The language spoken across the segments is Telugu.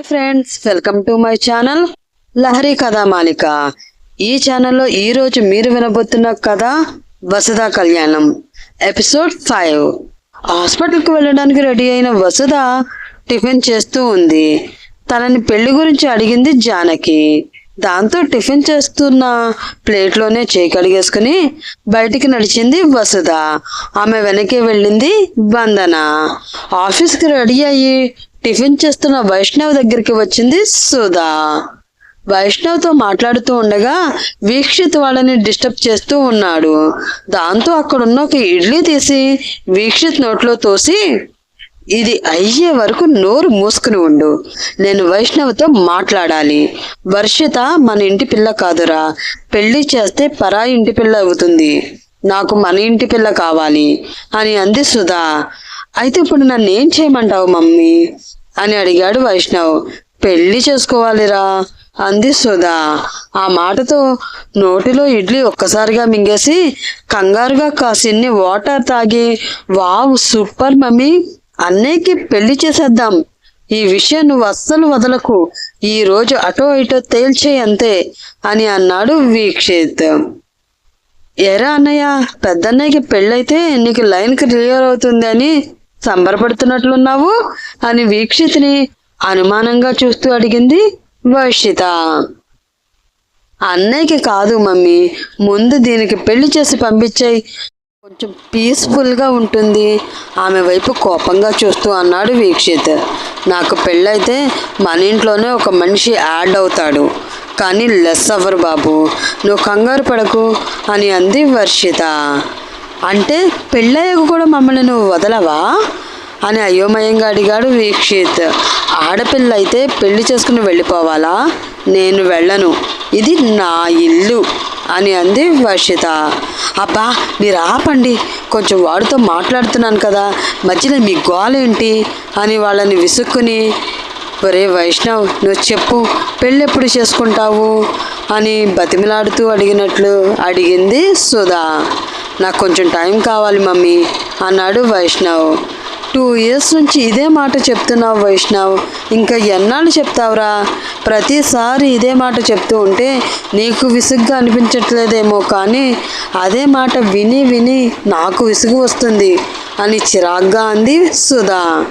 Hi friends welcome to my channel Lahari Kathamalika ఈ ఛానల్లో ఈ రోజు మీరు వినబోతున్న కథ వసుధ కళ్యాణం ఎపిసోడ్ ఫైవ్. హాస్పిటల్కి వెళ్ళడానికి రెడీ అయిన వసుధ టిఫిన్ చేస్తూ ఉంది. తనని పెళ్ళి గురించి అడిగింది జానకి. దాంతో టిఫిన్ చేస్తున్న ప్లేట్లోనే చేయి కడిగేసుకుని బయటికి నడిచింది వసుధ. ఆమె వెనకే వెళ్ళింది వందన. ఆఫీస్కి రెడీ అయ్యి టిఫిన్ చేస్తున్న వైష్ణవ్ దగ్గరికి వచ్చింది సుధా. వైష్ణవ్తో మాట్లాడుతూ ఉండగా వీక్షిత్ వాళ్ళని డిస్టర్బ్ చేస్తూ ఉన్నాడు. దాంతో అక్కడున్న ఒక ఇడ్లీ తీసి వీక్షిత్ నోట్లో తోసి ఇది అయ్యే వరకు నోరు మూసుకుని ఉండు. నేను వైష్ణవ్తో మాట్లాడాలి. వర్షిత మన ఇంటి పిల్ల కాదురా. పెళ్ళి చేస్తే పరాయి ఇంటి పిల్ల అవుతుంది. నాకు మన ఇంటి పిల్ల కావాలి అని అంది సుధా. అయితే ఇప్పుడు నన్ను ఏం చేయమంటావు మమ్మీ? అని అడిగాడు వైష్ణవ్. పెళ్ళి చేసుకోవాలిరా అంది సుధా ఆ మాటతో నోటిలో ఇడ్లీ ఒక్కసారిగా మింగేసి కంగారుగా కాసిన్ని వాటర్ తాగి వావ్ సూపర్ మమ్మీ! అన్నయ్యకి పెళ్ళి చేసేద్దాం. ఈ విషయం నువ్వు అస్సలు వదలకు. ఈ రోజు అటో ఇటో తేల్చేయి అంతే అని అన్నాడు వీక్షిత్. ఎరా అన్నయ్య పెద్దన్నయ్యకి పెళ్ళైతే నీకు లైన్ క్లియర్ అవుతుంది అని సంబరపడుతున్నట్లున్నావు అని వీక్షిత్ని అనుమానంగా చూస్తూ అడిగింది వర్షిత. అన్నయ్యకి కాదు మమ్మీ ముందు దీనికి పెళ్ళి చేసి పంపించాయి. కొంచెం పీస్ఫుల్గా ఉంటుంది. ఆమె వైపు కోపంగా చూస్తూ అన్నాడు వీక్షిత్. నాకు పెళ్ళైతే మన ఇంట్లోనే ఒక మనిషి యాడ్ అవుతాడు. కానీ లెస్ అవ్వరు బాబు. నువ్వు కంగారు పడకు అని అంది వర్షిత. అంటే పెళ్ళయ్యాక కూడా మమ్మల్ని నువ్వు వదలవా? అని అయోమయంగా అడిగాడు వీక్షిత్. ఆడపిల్ల అయితే పెళ్ళి చేసుకుని వెళ్ళిపోవాలా? నేను వెళ్ళను. ఇది నా ఇల్లు అని అంది వర్షిత అబ్బా మీరు ఆపండి. కొంచెం వాడితో మాట్లాడుతున్నాను కదా. మధ్యలో మీ గోలేంటి? అని వాళ్ళని విసుక్కుని ఒరే వైష్ణవ్ నువ్వు చెప్పు. పెళ్ళి ఎప్పుడు చేసుకుంటావు? అని బతిమిలాడుతూ అడిగినట్లు అడిగింది సుధా. నాకు కొంచెం టైం కావాలి మమ్మీ అన్నాడు వైష్ణవ్. టూ ఇయర్స్ నుంచి ఇదే మాట చెప్తున్నావు వైష్ణవ్. ఇంకా ఎన్నాళ్ళు చెప్తావురా? ప్రతిసారి ఇదే మాట చెప్తూ ఉంటే నీకు విసుగ్గా అనిపించట్లేదేమో కానీ అదే మాట విని విని నాకు విసుగు వస్తుంది అని చిరాగ్గా అంది సుధా.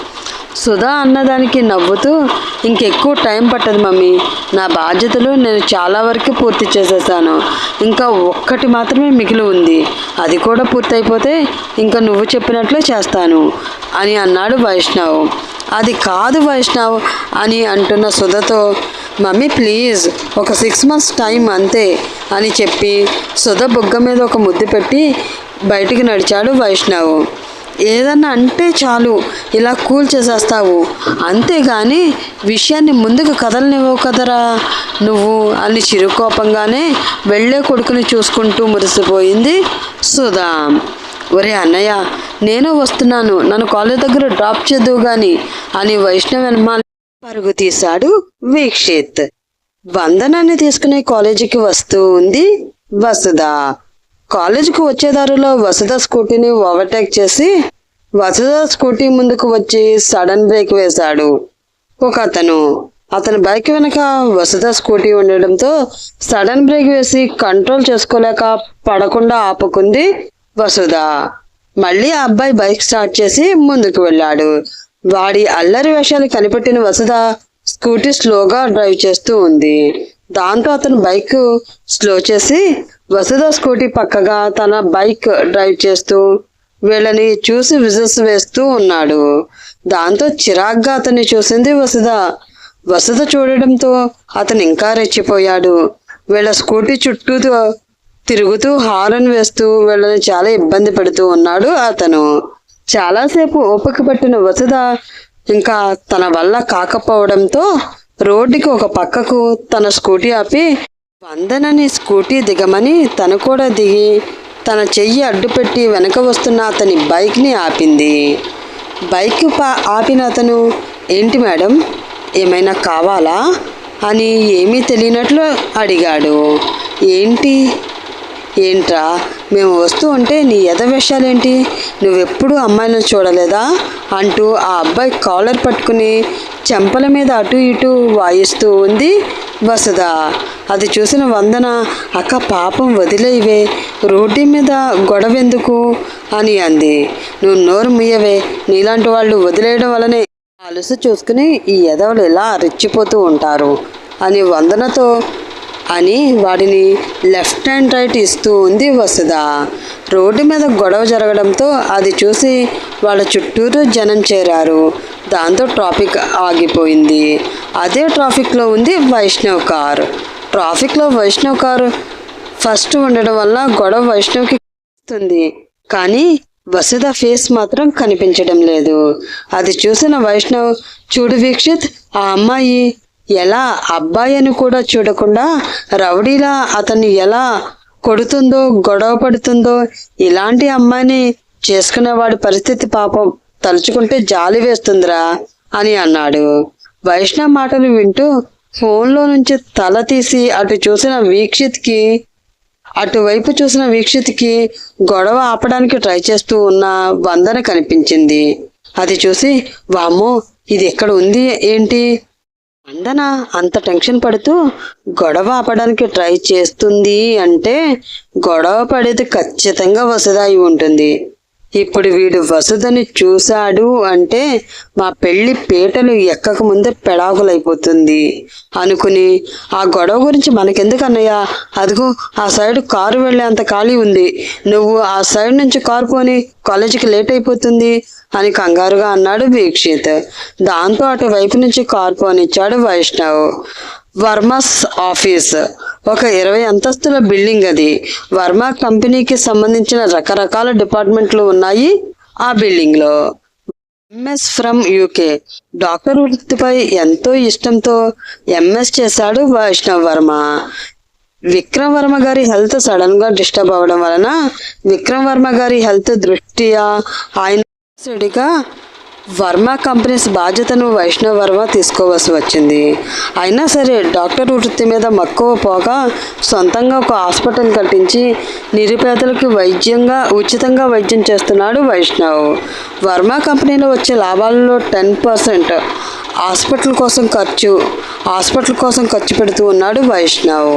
సుధా అన్నదానికి నవ్వుతూ ఇంకెక్కువ టైం పట్టదు మమ్మీ. నా బాధ్యతలు నేను చాలా వరకు పూర్తి చేసేసాను. ఇంకా ఒక్కటి మాత్రమే మిగిలి ఉంది. అది కూడా పూర్తయిపోతే ఇంకా నువ్వు చెప్పినట్లే చేస్తాను అని అన్నాడు వైష్ణవ్. అది కాదు వైష్ణవ్ అని అంటున్న సుధతో మమ్మీ ప్లీజ్ ఒక సిక్స్ మంత్స్ టైం అంతే అని చెప్పి సుధ బుగ్గ మీద ఒక ముద్దు పెట్టి బయటికి నడిచాడు వైష్ణవ్. ఏదన్నా అంటే చాలు ఇలా కూల్ చేసేస్తావు. అంతేగాని విషయాన్ని ముందుకు కదలనివ్వవు కదరా. నువ్వు అని చిరుకోపంగానే వెళ్ళే కొడుకుని చూసుకుంటూ మురిసిపోయింది సుధా ఒరే అన్నయ్య నేను వస్తున్నాను. నన్ను కాలేజ్ దగ్గర డ్రాప్ చేద్దువు గాని అని వైష్ణవ్ పరుగు తీశాడు వీక్షిత్. వందనాన్ని తీసుకునే కాలేజీకి వస్తూ ఉంది వసుదా కాలేజీకి వచ్చే దారిలో వసుధ స్కూటీని ఓవర్టేక్ చేసి వసుధ స్కూటీ ముందుకు వచ్చి సడన్ బ్రేక్ వేశాడు. ఒక అతను. అతని బైక్ వెనక వసుధ స్కూటీ ఉండడంతో సడన్ బ్రేక్ వేసి కంట్రోల్ చేసుకోలేక పడకుండా ఆపుకుంది వసుధ. మళ్ళీ ఆ అబ్బాయి బైక్ స్టార్ట్ చేసి ముందుకు వెళ్ళాడు. వాడి అల్లరి వేషాలు కనిపెట్టిన వసుధ స్కూటీ స్లోగా డ్రైవ్ చేస్తూ ఉంది. దాంతో అతను బైక్ స్లో చేసి వసుధ స్కూటీ పక్కగా తన బైక్ డ్రైవ్ చేస్తూ వీళ్ళని చూసి విజిల్స్ వేస్తూ ఉన్నాడు. దాంతో చిరాగ్గా అతన్ని చూసింది వసుధ. వసుధ చూడడంతో అతను ఇంకా రెచ్చిపోయాడు. వీళ్ళ స్కూటీ చుట్టూ తిరుగుతూ హారన్ వేస్తూ వీళ్ళని చాలా ఇబ్బంది పెడుతూ ఉన్నాడు అతను. చాలాసేపు ఓపిక పట్టిన వసుధ ఇంకా తన వల్ల కాకపోవడంతో రోడ్డుకి ఒక పక్కకు తన స్కూటీ ఆపి వందనని స్కూటీ దిగమని తను కూడా దిగి తన చెయ్యి అడ్డుపెట్టి వెనక వస్తున్న అతని బైక్ని ఆపింది. బైక్ పా ఆపిన అతను ఏంటి మేడం ఏమైనా కావాలా? అని ఏమీ తెలియనట్లు అడిగాడు. ఏంటి? ఏంట్రా? మేము వస్తూ ఉంటే నీ ఎద విషయాలేంటి నువ్వెప్పుడు అమ్మాయిని చూడలేదా? అంటూ ఆ అబ్బాయి కాలర్ పట్టుకుని చెంపల మీద అటు ఇటు వాయిస్తూ ఉంది వసుధ. అది చూసిన వందన అక్క పాపం వదిలేవే రోడ్డు మీద గొడవెందుకు? అని అంది. నువ్వు నోరు ముయ్యవే నీలాంటి వాళ్ళు వదిలేయడం వలనే అలుసు చూసుకుని ఈ ఎదవలు ఇలా రెచ్చిపోతూ ఉంటారు అని వందనతో అని వాడిని లెఫ్ట్ అండ్ రైట్ ఇస్తూ ఉంది వసుధ. రోడ్డు మీద గొడవ జరగడంతో అది చూసి వాళ్ళ చుట్టూరు జనం చేరారు. దాంతో ట్రాఫిక్ ఆగిపోయింది. అదే ట్రాఫిక్లో ఉంది వైష్ణవ్ కార్. ట్రాఫిక్లో వైష్ణవ్ కారు ఫస్ట్ ఉండడం వల్ల గొడవ వైష్ణవ్కి వస్తుంది. కానీ వసుధ ఫేస్ మాత్రం కనిపించడం లేదు. అది చూసిన వైష్ణవ్ చూడు వీక్షిత్ ఆ అమ్మాయి ఎలా అబ్బాయి అని కూడా చూడకుండా రౌడీలా అతన్ని ఎలా కొడుతుందో గొడవ పడుతుందో ఇలాంటి అమ్మాయిని చేసుకునేవాడి పరిస్థితి పాపం తలుచుకుంటే జాలి వేస్తుందిరా అని అన్నాడు. వైష్ణవ్ మాటలు వింటూ ఫోన్లో నుంచి తల తీసి అటు చూసిన వీక్షిత్కి అటువైపు చూసిన వీక్షిత్కి గొడవ ఆపడానికి ట్రై చేస్తూ ఉన్న వందన కనిపించింది. అది చూసి వామ్మో ఇది ఎక్కడ ఉంది? ఏంటి? వందన అంత టెన్షన్ పడుతూ గొడవ ఆపడానికి ట్రై చేస్తుంది అంటే గొడవ పడేది ఖచ్చితంగా వసదాయి ఉంటుంది. ఇప్పుడు వీడు వసుధని చూశాడు అంటే మా పెళ్ళి పీటలు ఎక్కక ముందే పెడాకులైపోతుంది. అనుకుని ఆ గొడవ గురించి మనకెందుకు అన్నయ్య అదిగో ఆ సైడ్ కారు వెళ్ళేంత ఖాళీ ఉంది. నువ్వు ఆ సైడ్ నుంచి కారు పోని కాలేజీకి లేట్ అయిపోతుంది అని కంగారుగా అన్నాడు వీక్షిత్. దాంతో అటువైపు నుంచి కారు పోనిచ్చాడు వైష్ణవ్. వర్మస్ ఆఫీస్. ఒక ఇరవై అంతస్తుల బిల్డింగ్ అది. వర్మ కంపెనీకి సంబంధించిన రకరకాల డిపార్ట్మెంట్లు ఉన్నాయి ఆ బిల్డింగ్లో. MS from UK. డాక్టర్ వృత్తిపై ఎంతో ఇష్టంతో ఎంఎస్ చేశాడు వైష్ణవ్ వర్మ. విక్రమ్ వర్మ గారి హెల్త్ సడన్గా డిస్టర్బ్ అవ్వడం వలన విక్రమ్ వర్మ గారి హెల్త్ దృష్ట్యా ఆయన వర్మ కంపెనీస్ బాధ్యతను వైష్ణవ్ వర్మ తీసుకోవాల్సి వచ్చింది. అయినా సరే డాక్టర్ వృత్తి మీద మక్కువ పోగా సొంతంగా ఒక హాస్పిటల్ కట్టించి నిరుపేదలకు వైద్యంగా ఉచితంగా వైద్యం చేస్తున్నాడు వైష్ణవ్. వర్మ కంపెనీలో వచ్చే లాభాలలో టెన్ పర్సెంట్ హాస్పిటల్ కోసం ఖర్చు హాస్పిటల్ కోసం ఖర్చు పెడుతూ ఉన్నాడు వైష్ణవ్.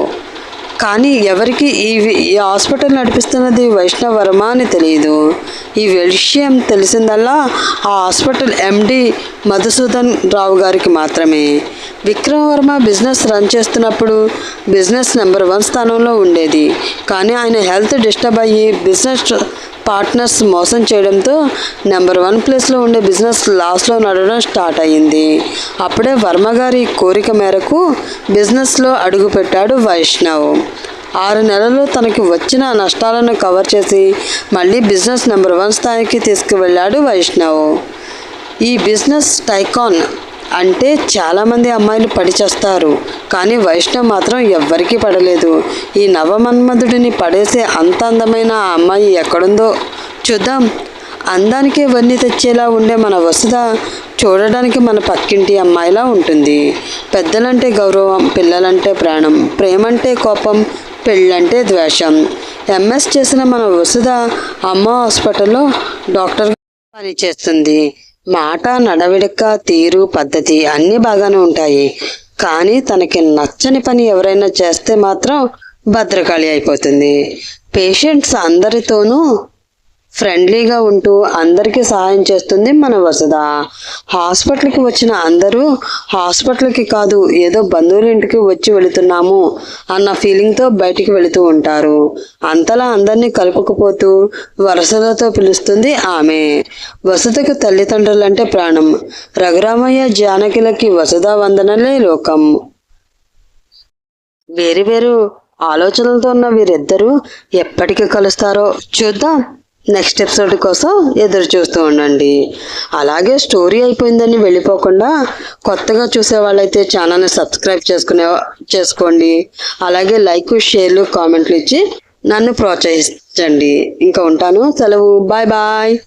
కానీ ఎవరికి ఈ ఈ హాస్పిటల్ నడిపిస్తున్నది వైష్ణవర్మ అని తెలియదు. ఈ విషయం తెలిసిందల్లా ఆ హాస్పిటల్ ఎండి మధుసూదన్ రావు గారికి మాత్రమే. విక్రమ్ వర్మ బిజినెస్ రన్ చేస్తున్నప్పుడు బిజినెస్ నెంబర్ వన్ స్థానంలో ఉండేది. కానీ ఆయన హెల్త్ డిస్టర్బ్ అయ్యి బిజినెస్ పార్ట్నర్స్ మోసం చేయడంతో నెంబర్ వన్ ప్లేస్లో ఉండే బిజినెస్ లాస్లో నడవడం స్టార్ట్ అయ్యింది. అప్పుడే వర్మ గారి కోరిక మేరకు బిజినెస్లో అడుగుపెట్టాడు వైష్ణవ్. ఆరు నెలలు తనకి వచ్చిన నష్టాలను కవర్ చేసి మళ్ళీ బిజినెస్ నెంబర్ వన్ స్థాయికి తీసుకువెళ్ళాడు వైష్ణవ్. ఈ బిజినెస్ టైకాన్ అంటే చాలామంది అమ్మాయిలు పడిచేస్తారు కానీ వైష్ణవ్ మాత్రం ఎవ్వరికీ పడలేదు. ఈ నవమన్మధుడిని పడేసే అంత అందమైన ఆ అమ్మాయి ఎక్కడుందో చూద్దాం. అందానికే వన్నీ తెచ్చేలా ఉండే మన వసుధ చూడడానికి మన పక్కింటి అమ్మాయిలా ఉంటుంది. పెద్దలంటే గౌరవం పిల్లలంటే ప్రాణం ప్రేమంటే కోపం పెళ్ళంటే ద్వేషం. ఎంఎస్ చేసిన మన వసుధ అమ్మ హాస్పిటల్లో డాక్టర్ పనిచేస్తుంది. మాట నడవడిక తీరు పద్ధతి అన్నీ బాగానే ఉంటాయి. కానీ తనకి నచ్చని పని ఎవరైనా చేస్తే మాత్రం భద్రకాళి అయిపోతుంది. పేషెంట్స్ అందరితోనూ ఫ్రెండ్లీగా ఉంటూ అందరికీ సహాయం చేస్తుంది మన వసుధ. హాస్పిటల్కి వచ్చిన అందరూ హాస్పిటల్కి కాదు ఏదో బంధువుల ఇంటికి వచ్చి వెళుతున్నాము అన్న ఫీలింగ్తో బయటికి వెళుతూ ఉంటారు. అంతలా అందరినీ కలుపుకుపోతూ వరసలతో పిలుస్తుంది ఆమె. వసుధకు తల్లిదండ్రులంటే ప్రాణం. రఘురామయ్య జానకిలకి వసుధ వందనలే లోకం. వేరు వేరు ఆలోచనలతో ఉన్న వీరిద్దరూ ఎప్పటికి కలుస్తారో చూద్దాం. నెక్స్ట్ ఎపిసోడ్ కోసం ఎదురు చూస్తూ ఉండండి. అలాగే స్టోరీ అయిపోయిందని వెళ్ళిపోకుండా కొత్తగా చూసే వాళ్ళైతే ఛానల్ని సబ్స్క్రైబ్ చేసుకునే చేసుకోండి. అలాగే లైక్ షేర్లు కామెంట్లు ఇచ్చి నన్ను ప్రోత్సహించండి. ఇంకా ఉంటాను. సెలవు. Bye bye.